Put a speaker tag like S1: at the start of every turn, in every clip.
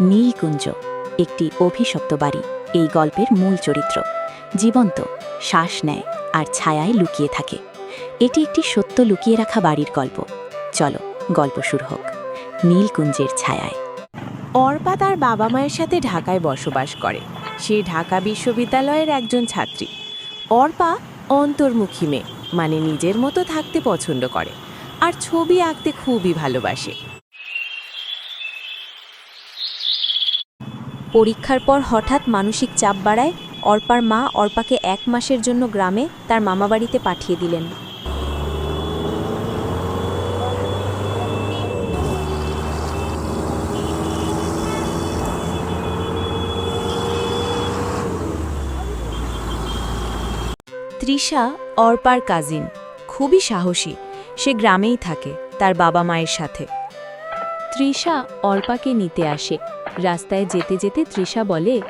S1: নীলকুঞ্জ একটি অভিশপ্ত বাড়ি। এই গল্পের মূল চরিত্র। জীবন্ত, শ্বাস নেয় আর ছায়ায় লুকিয়ে থাকে। এটি একটি সত্য লুকিয়ে রাখা বাড়ির গল্প। চলো, গল্প শুরু হোক। নীলকুঞ্জের ছায়ায়।
S2: অর্পা তার বাবা মায়ের সাথে ঢাকায় বসবাস করে। সে ঢাকা বিশ্ববিদ্যালয়ের একজন ছাত্রী। অর্পা অন্তর্মুখী মেয়ে মানে নিজের মতো থাকতে পছন্দ করে। আর ছবি আঁকতে খুবই ভালোবাসে।
S3: পরীক্ষার পর হঠাৎ মানসিক চাপ বাড়ায়, অর্পার মা অর্পাকে এক মাসের জন্য গ্রামে তার মামাবাড়িতে পাঠিয়ে দিলেন। তৃষা অর্পার কাজিন খুবই সাহসী। সে গ্রামেই থাকে, তার বাবা মায়ের সাথে। তৃষা অর্পাকে নিতে আসে। রাস্তায় যেতে যেতে তৃষা বলে,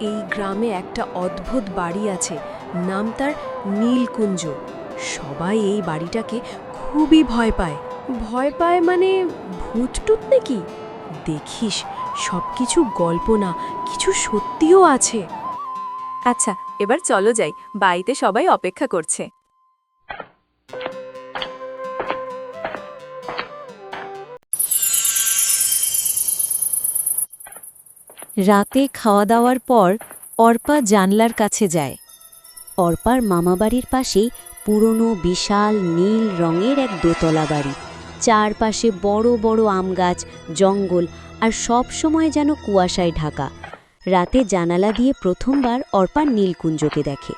S3: এই গ্রামে একটা অদ্ভুত বাড়ি আছে, নাম তার নীলকুঞ্জ। সবাই এই বাড়িটাকে খুবই ভয় পায়। ভয় পায় মানে ভূতটুত নাকি? দেখিস সব কিছু গল্প না, কিছু সত্যিও আছে। আচ্ছা এবার চলো যাই, বাড়িতে সবাই অপেক্ষা করছে। রাতে খাওয়া দাওয়ার পর অর্পা জানলার কাছে যায়।
S4: অর্পার মামাবাড়ির পাশেই পুরনো, বিশাল, নীল রঙের এক দোতলা বাড়ি। চারপাশে বড় বড় আম গাছ, জঙ্গল আর সব সময় যেন কুয়াশায় ঢাকা। রাতে জানালা দিয়ে প্রথমবার অর্পার নীলকুঞ্জকে দেখে।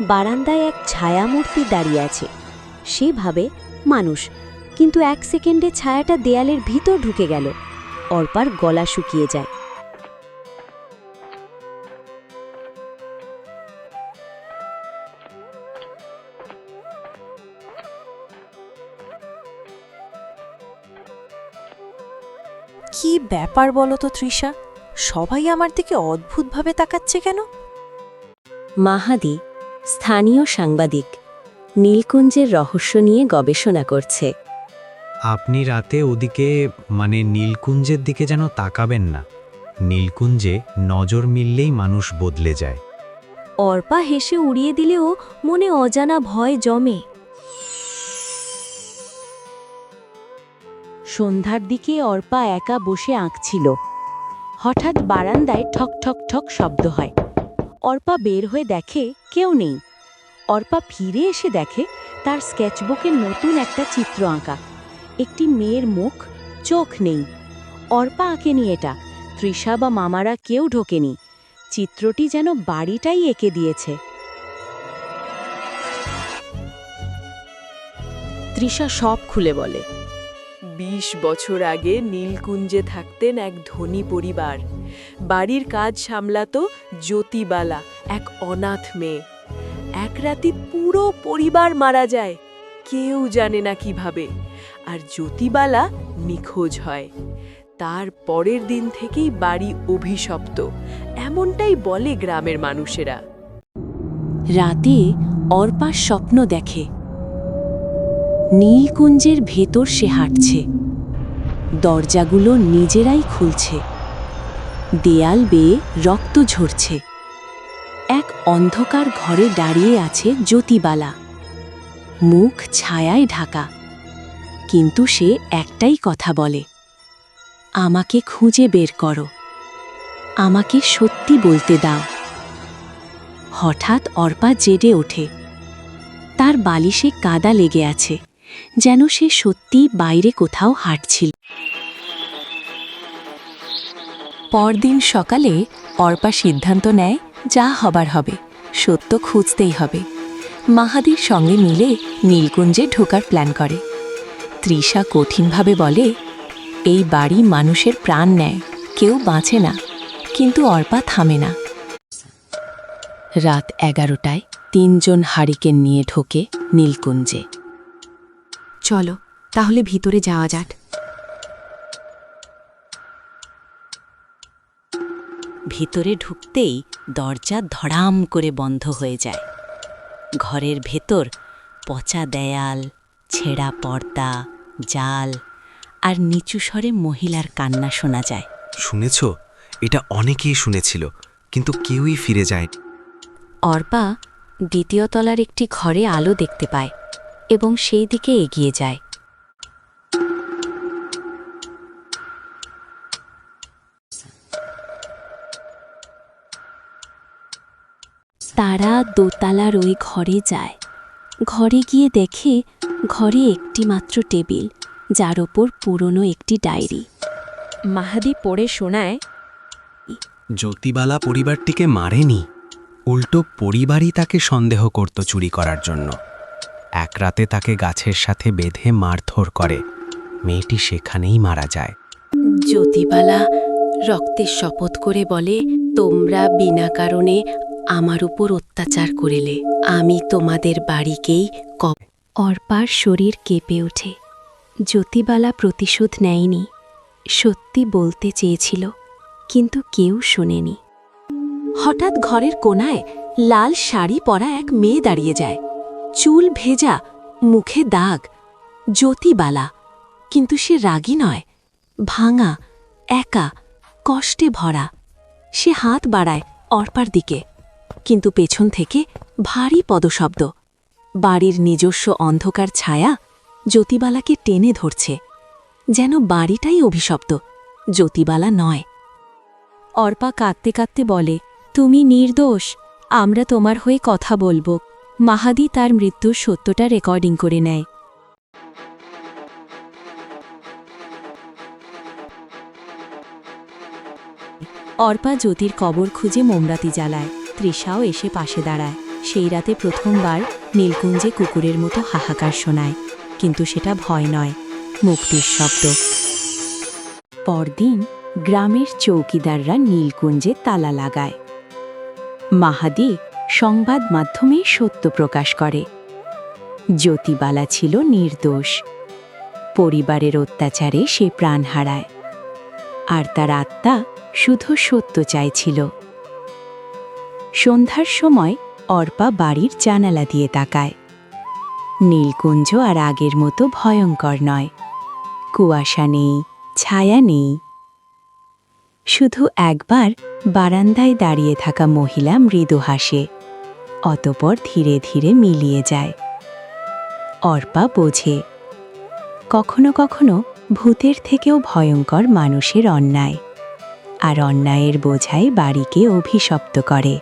S4: বারান্দায় এক ছায়ামূর্তি দাঁড়িয়ে আছে। সে ভাবে, মানুষ। কিন্তু এক সেকেন্ডে ছায়াটা দেয়ালের ভিতর ঢুকে গেল। অর্পার গলা শুকিয়ে যায়।
S5: কি ব্যাপার বলো তো তৃষা? সবাই আমার দিকে অদ্ভুতভাবে তাকাচ্ছে কেন?
S4: মাহাদি স্থানীয় সাংবাদিক নীলকুঞ্জের রহস্য নিয়ে গবেষণা করছে।
S6: আপনি রাতে ওদিকে মানে নীলকুঞ্জের দিকে যেন তাকাবেন না। নীলকুঞ্জে নজর মিললেই মানুষ বদলে যায়।
S3: অর্পা হেসে উড়িয়ে দিলেও মনে অজানা ভয় জমে।
S2: সন্ধ্যার দিকে অর্পা একা বসে আঁকছিল। হঠাৎ বারান্দায় ঠক ঠক ঠক শব্দ হয়। অর্পা বের হয়ে দেখে কেউ নেই। অর্পা ফিরে এসে দেখে তার স্কেচবুকে নতুন একটা চিত্র আঁকা। একটি মেয়ের মুখ, চোখ নেই। অর্পা আঁকেনি এটা। তৃষা বা মামারা কেউ ঢোকেনি। চিত্রটি যেন বাড়িটাই এঁকে দিয়েছে। তৃষা সব খুলে বলে। বিশ বছর আগে নীলকুঞ্জে থাকতেন এক ধনী পরিবার। বাড়ির কাজ সামলাত জ্যোতিবালা, এক অনাথ মেয়ে। এক রাতে পুরো পরিবার মারা যায়, কেউ জানে না কীভাবে। আর জ্যোতিবালা নিখোঁজ হয়। তার পরের দিন থেকেই বাড়ি অভিশপ্ত, এমনটাই বলে গ্রামের মানুষেরা। রাতে অর্পার স্বপ্ন দেখে। নীলকুঞ্জের ভেতর সে হাঁটছে। দরজাগুলো নিজেরাই খুলছে। দেয়াল বেয়ে রক্ত ঝরছে। এক অন্ধকার ঘরে দাঁড়িয়ে আছে জ্যোতিবালা। মুখ ছায়ায় ঢাকা। কিন্তু সে একটাই কথা বলে, আমাকে খুঁজে বের করো। আমাকে সত্যি বলতে দাও। হঠাৎ অর্পা জেডে ওঠে। তার বালিশে কাদা লেগে আছে। যেন সে সত্যি বাইরে কোথাও হাঁটছিল। পরদিন সকালে অর্পা সিদ্ধান্ত নেয়, যা হবার হবে, সত্য খুঁজতেই হবে। মাহাদির সঙ্গে মিলে নীলকুঞ্জে ঢোকার প্ল্যান করে। তৃষা কঠিনভাবে বলে, এই বাড়ি মানুষের প্রাণ নেয়, কেউ বাঁচে না, কিন্তু অর্পা থামে না। রাত এগারোটায় তিনজন হারিকেন নিয়ে ঢোকে নীলকুঞ্জে।
S3: চলো তাহলে ভিতরে যাওয়া যাক।
S4: ভিতরে ঢুকতেই দরজা ধড়াম করে বন্ধ হয়ে যায়। ঘরের ভেতর পচা দেয়াল ছেঁড়া পর্দা জাল আর নিচু স্বরে মহিলার কান্না শোনা যায়।
S6: শুনেছ? এটা অনেকেই শুনেছিল কিন্তু কেউই ফিরে যায়
S2: অর্পা দ্বিতীয় তলার একটি ঘরে আলো দেখতে পায়। এবং সেই দিকে এগিয়ে যায়। তারা দোতলার ওই ঘরে যায়। ঘরে গিয়ে দেখে ঘরে একটি মাত্র টেবিল যার ওপর পুরনো একটি ডায়েরি।
S3: মাহাদি পড়ে শোনায়
S6: জ্যোতিবালা পরিবারটিকে মারেনি উল্টো পরিবারই তাকে সন্দেহ করত চুরি করার জন্য। এক রাতে তাকে গাছের সাথে বেঁধে মারধর করে। মেয়েটি সেখানেই মারা যায়।
S2: জ্যোতিবালা রক্তের শপথ করে বলে, তোমরা বিনা কারণে আমার উপর অত্যাচার করিলে। আমি তোমাদের বাড়িকেই কপ অর্পার শরীর কেঁপে ওঠে। জ্যোতিবালা প্রতিশোধ নেয়নি। সত্যি বলতে চেয়েছিল, কিন্তু কেউ শোনেনি। হঠাৎ ঘরের কোনায় লাল শাড়ি পরা এক মেয়ে দাঁড়িয়ে যায়। চুল ভেজা, মুখে দাগ, জ্যোতিবালা। কিন্তু সে রাগী নয়, ভাঙা, একা, কষ্টে ভরা। সে হাত বাড়ায় অর্পার দিকে, কিন্তু পেছন থেকে ভারী পদশব্দ। বাড়ির নিজস্ব অন্ধকার ছায়া জ্যোতিবালাকে টেনে ধরছে। যেন বাড়িটাই অভিশপ্ত, জ্যোতিবালা নয়। অর্পা কাঁদতে কাঁদতে বলে, তুমি নির্দোষ, আমরা তোমার হয়ে কথা বলব। মাহাদি তার মৃত্যুর সত্যটা রেকর্ডিং করে নেয়। অর্পা জ্যোতির কবর খুঁজে মোমরাতি জ্বালায়। তৃষাও এসে পাশে দাঁড়ায়। সেই রাতে প্রথমবার নীলকুঞ্জে কুকুরের মতো হাহাকার শোনায়। কিন্তু সেটা ভয় নয়, মুক্তির শব্দ। পরদিন গ্রামের চৌকিদাররা নীলকুঞ্জে তালা লাগায়। মাহাদি সংবাদ মাধ্যমে সত্য প্রকাশ করে। জ্যোতিবালা ছিল নির্দোষ। পরিবারের অত্যাচারে সে প্রাণ হারায়। আর তার আত্মা শুধু সত্য চাইছিল। সন্ধ্যার সময় অর্পা বাড়ির জানালা দিয়ে তাকায়। নীলকুঞ্জ আর আগের মতো ভয়ঙ্কর নয়। কুয়াশা নেই, ছায়া নেই। শুধু একবার বারান্দায় দাঁড়িয়ে থাকা মহিলা মৃদু হাসে। অতপর ধীরে ধীরে মিলিয়ে যায়। অর্পা বোঝে, কখনো কখনো ভূতের থেকেও ভয়ঙ্কর মানুষের অন্যায়, আর অন্যায়ের বোঝাই বাড়িকে অভিশপ্ত করে।